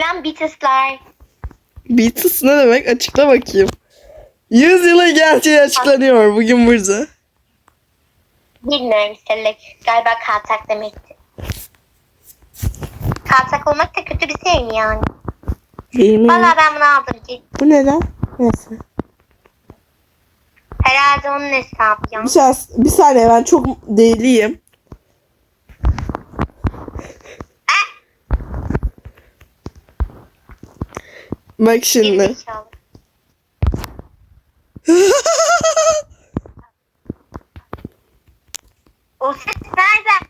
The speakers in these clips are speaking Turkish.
Selam Beatles'lar. Beatles ne demek? Açıkla bakayım. 100 yıla gerçeği açıklanıyor bugün burada. Bilmiyorum Selek. Galiba kaltak demekti. Kaltak olmak da kötü bir şey mi yani? Değil mi? Valla ben bunu aldım. Bu neden? Neyse. Herhalde onun hesabı ya. Bir, şans, bir saniye ben çok deliyim. Bak şimdi. O ses nereden?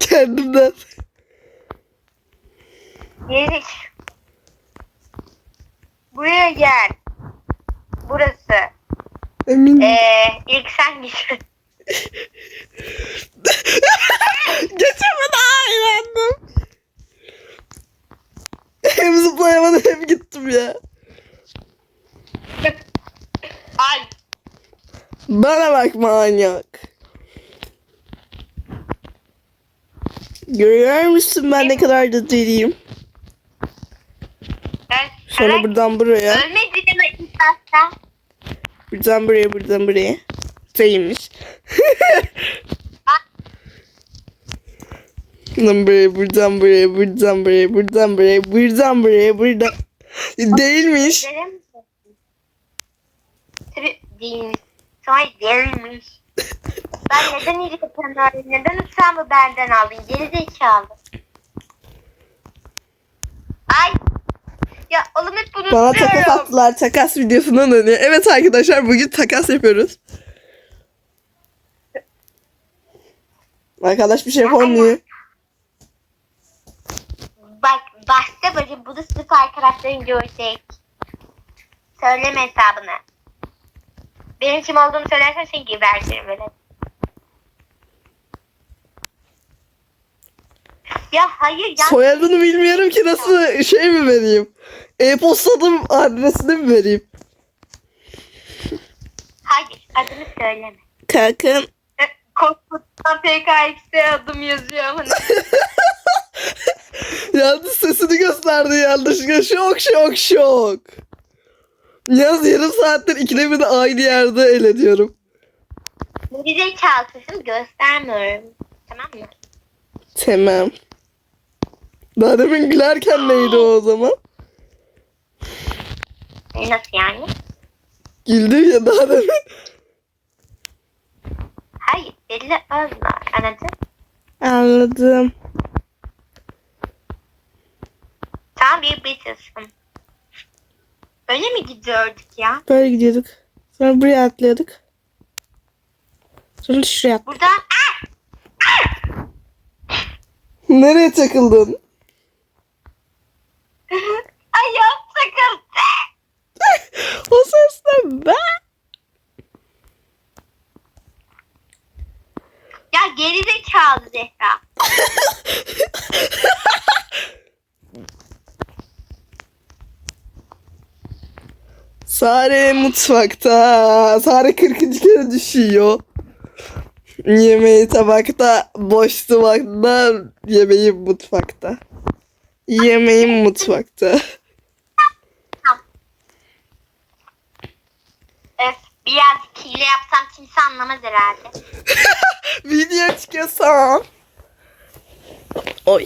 Kendimden. Gerik. Buraya gel. Burası. Emin. Ee, ilk sen git. Geçemedi eğlendim. Hem zıplayamadım hem gittim ya. Ay. Bana bak manyak. Görüyor musun ben ne kadar da deliyim. Sonra Evet. buradan buraya. Ölmedi deme ilk başta. Buradan buraya buradan buraya. Şeymiş. Buradan buraya buradan buraya buradan buraya buradan buraya buradan buraya buradan. Değilmiş. Tabii değilmiş. Sonra değilmiş. Ben neden iyilik yapanlar, neden uçağımı benden aldın? Geri zekalı. Ay. Ya oğlum hep bunu Bana takas attılar. Takas videosundan dönüyor. Evet arkadaşlar bugün takas yapıyoruz. Arkadaş bir şey yapamıyor. Bak başta böyle bunu sınıf arkadaşların görecek. Söyleme hesabını. Benim kim olduğumu söylersen seni gebertirim böyle. Ya hayır ya. Soyadını bilmiyorum ki nasıl şey mi vereyim? E-postanın adresini mi vereyim? Hayır adını söyleme. Kalkın. Korkut'tan PKX'e adım yazıyor ama Yalnız sesini gösterdi yanlışlıkla. Şok şok şok. Yaz yarım saattir ikide bir de aynı yerde el ediyorum. zekalı sesimi göstermiyorum. Tamam mı? Tamam. Daha demin gülerken neydi o o zaman? Nasıl yani? Güldüm ya daha demin. Hayır belli Özmer anladın? Anladım. Tam bir Beatles'ın. Öyle mi gidiyorduk ya? Böyle gidiyorduk. Sonra buraya atlıyorduk. Sonra şuraya atladık. Buradan! Nereye çakıldın? Ayağım sıkıldı. o ses ne be? Ya gerizekalı Zehra. Sare mutfakta. Sare 40. kere düşüyor. Yemeği tabakta, boş tabakta, yemeği mutfakta. Yemeğim mutfakta. Öf biraz hile yapsam kimse anlamaz herhalde. Video çıkıyorsam. Oy.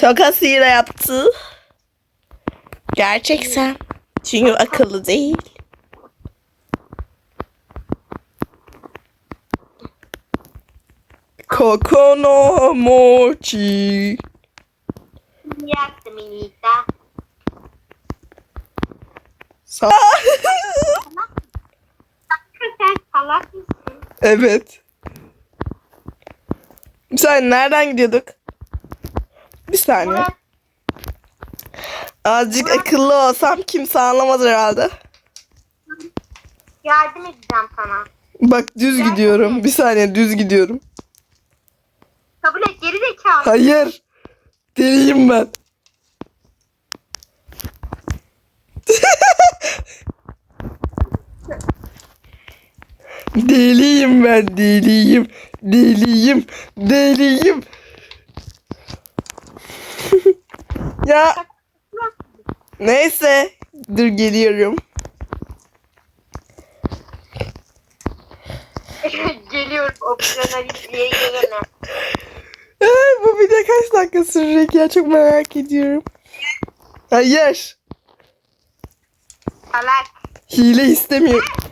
Çok az hile yaptı. Gerçekten. Çünkü akıllı değil. Kokono mochi. Minita. Sa- Sen salak mısın? evet. Sen nereden gidiyorduk? Bir saniye. Azıcık akıllı olsam kimse anlamaz herhalde. yardım edeceğim sana. Bak düz gidiyorum. Bir saniye düz gidiyorum. Kabul et gerizekalı. Hayır. Deliyim ben. Deliyim ben deliyim. Deliyim. Deliyim. Ya neyse. Dur geliyorum. Geliyorum opsiyonel yerine. Ay, bu video kaç dakika sürecek ya çok merak ediyorum. Hayır. Salak. Hile istemiyorum.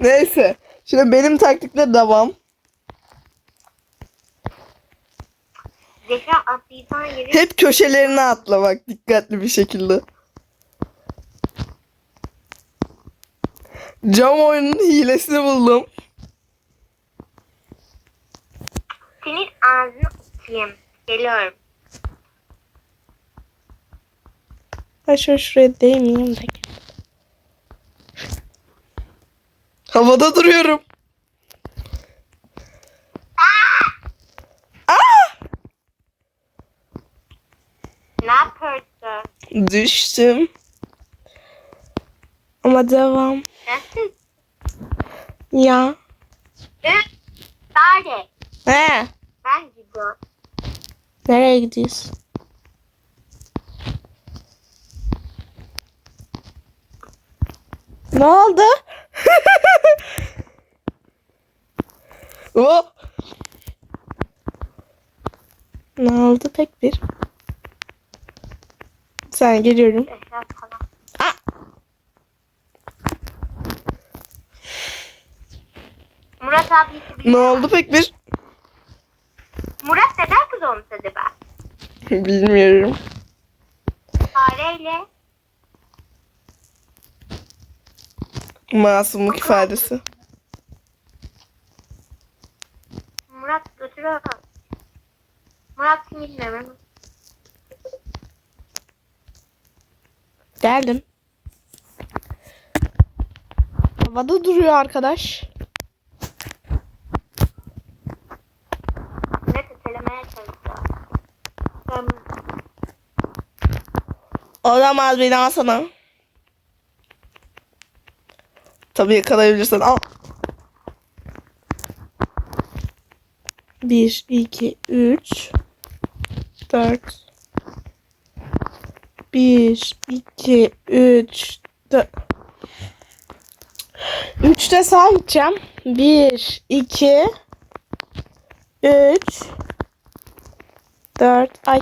Neyse. Şimdi benim taktikle devam. Zehra atlayacağın yeri Hep köşelerine atla bak dikkatli bir şekilde. Cam oyunun hilesini buldum. senin ağzını atayım. Geliyorum. Ben şöyle şuraya değmeyeyim de. Havada duruyorum. Ne yapıyorsun? Düştüm. Ama devam. Nasıl? Ya. Üf. Sare. He. Ben gidiyorum. Nereye gidiyorsun? Ne oldu? o. Ne oldu pek bir? Sen geliyorum. Ah! Murat abisi Ne oldu pek bir? Murat neden kız olmuş acaba? Bilmiyorum. Fareyle Masumluk ifadesi. Murat götürüyor. Murat kim bilmiyorum. Geldim. Havada duruyor arkadaş. Ne tetelemeye çalışıyor. Ben Olamaz beni alsana. Tabii yakalayabilirsen al. Bir, iki, üç, dört. Bir, iki, üç, dört. Üçte sağa gideceğim. Bir, iki, üç, dört. Ay.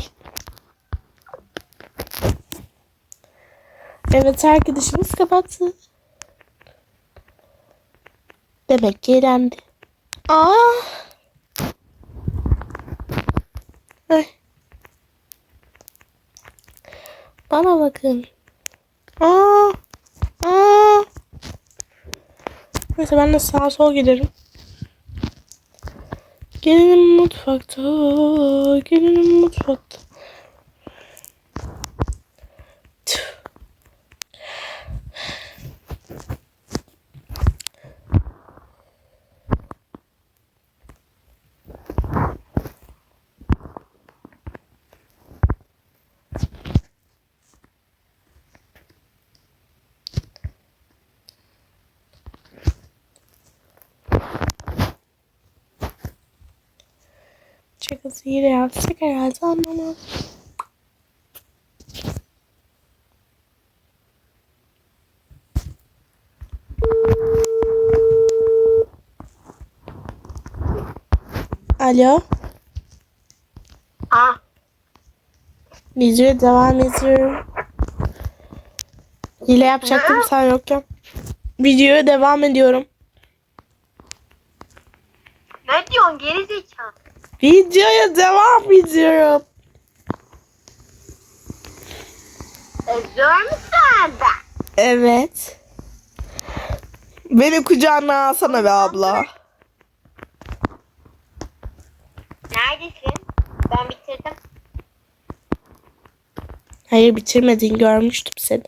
Evet arkadaşımız kapattı. Demek ki eğlendi. Aa. Ay. Bana bakın. Aa. Aa. Neyse ben de sağa sol giderim. Gelinim mutfakta. Gelinim mutfakta. Şakası yine yapsak herhalde anlamam. Alo. Ah. Videoya devam ediyorum. Hile yapacaktım sen yokken. Videoya devam ediyorum. Ne diyorsun geri zekalı? Videoya devam ediyorum. Eziyor musun? Evet. Beni kucağına alsana be abla. Neredesin? Ben bitirdim. Hayır bitirmedin görmüştüm seni.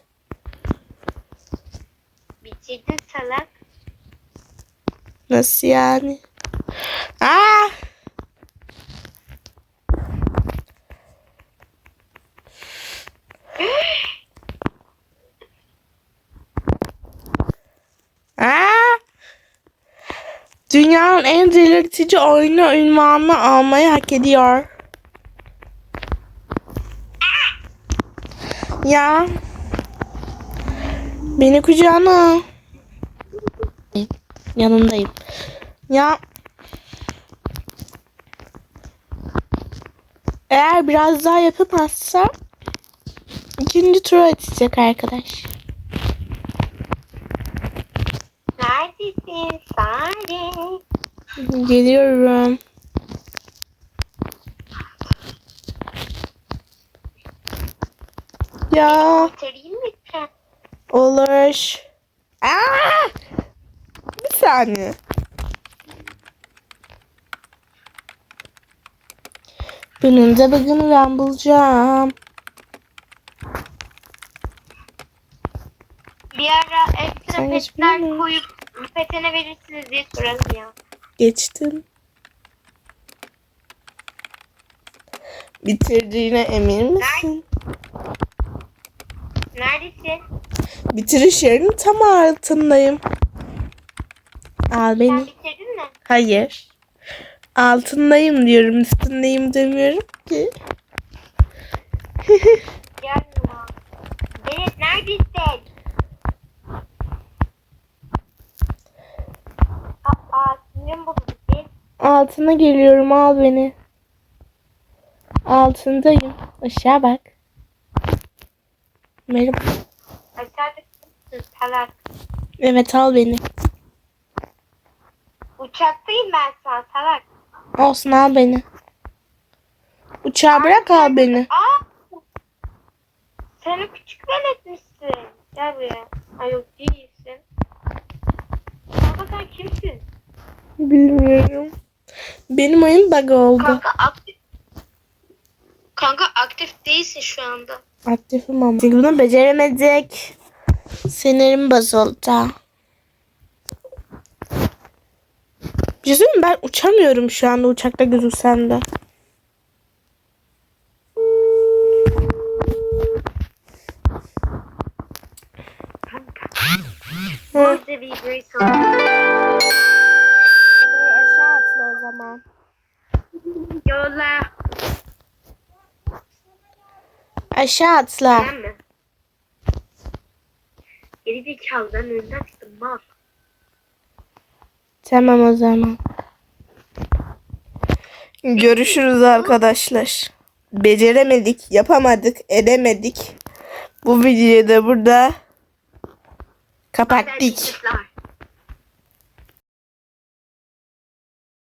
Bitirdin salak. Nasıl yani? Aa! Dünyanın en delirtici oyunu ünvanını almayı hak ediyor. Ya. Beni kucağına. Yanındayım. Ya. Eğer biraz daha yapamazsa ikinci tura atacak arkadaş. Neredesin Sare? Geliyorum. Ya Bitireyim mi sen? olur. Aa! Bir saniye. Bunun da bugün ben bulacağım. Bir ara ekstra Sen petler koyup petene verirsiniz diye soralım ya. Geçtim. Bitirdiğine emin misin? Neredesin? Bitiriş yerinin tam altındayım. Al Sen beni. bitirdin mi? Hayır. Altındayım diyorum. Üstündeyim demiyorum ki. Yanma. Benet neredesin? Aa, sinirim bozuldu. Benim Altına geliyorum. Al beni. Altındayım. Aşağı bak. Merhaba. Evet al beni. Uçaktayım ben sana salak. Olsun al beni. Uçağı bırak al beni. Aa! Sen o küçük veletmişsin. Gel buraya. Ay yok değilsin. Sen kimsin? Bilmiyorum. Benim oyun bug oldu. Kanka aktif. Kanka aktif değilsin şu anda. Aktifim ama. Çünkü bunu beceremedik. Sinirim bozuldu. Bir şey ben uçamıyorum şu anda uçakta gözüksem de. Aşağı atla. Sen mi? Geri zekalıdan önünden çıktım mal. Tamam o zaman. Görüşürüz arkadaşlar. Beceremedik, yapamadık, edemedik. Bu videoyu da burada kapattık.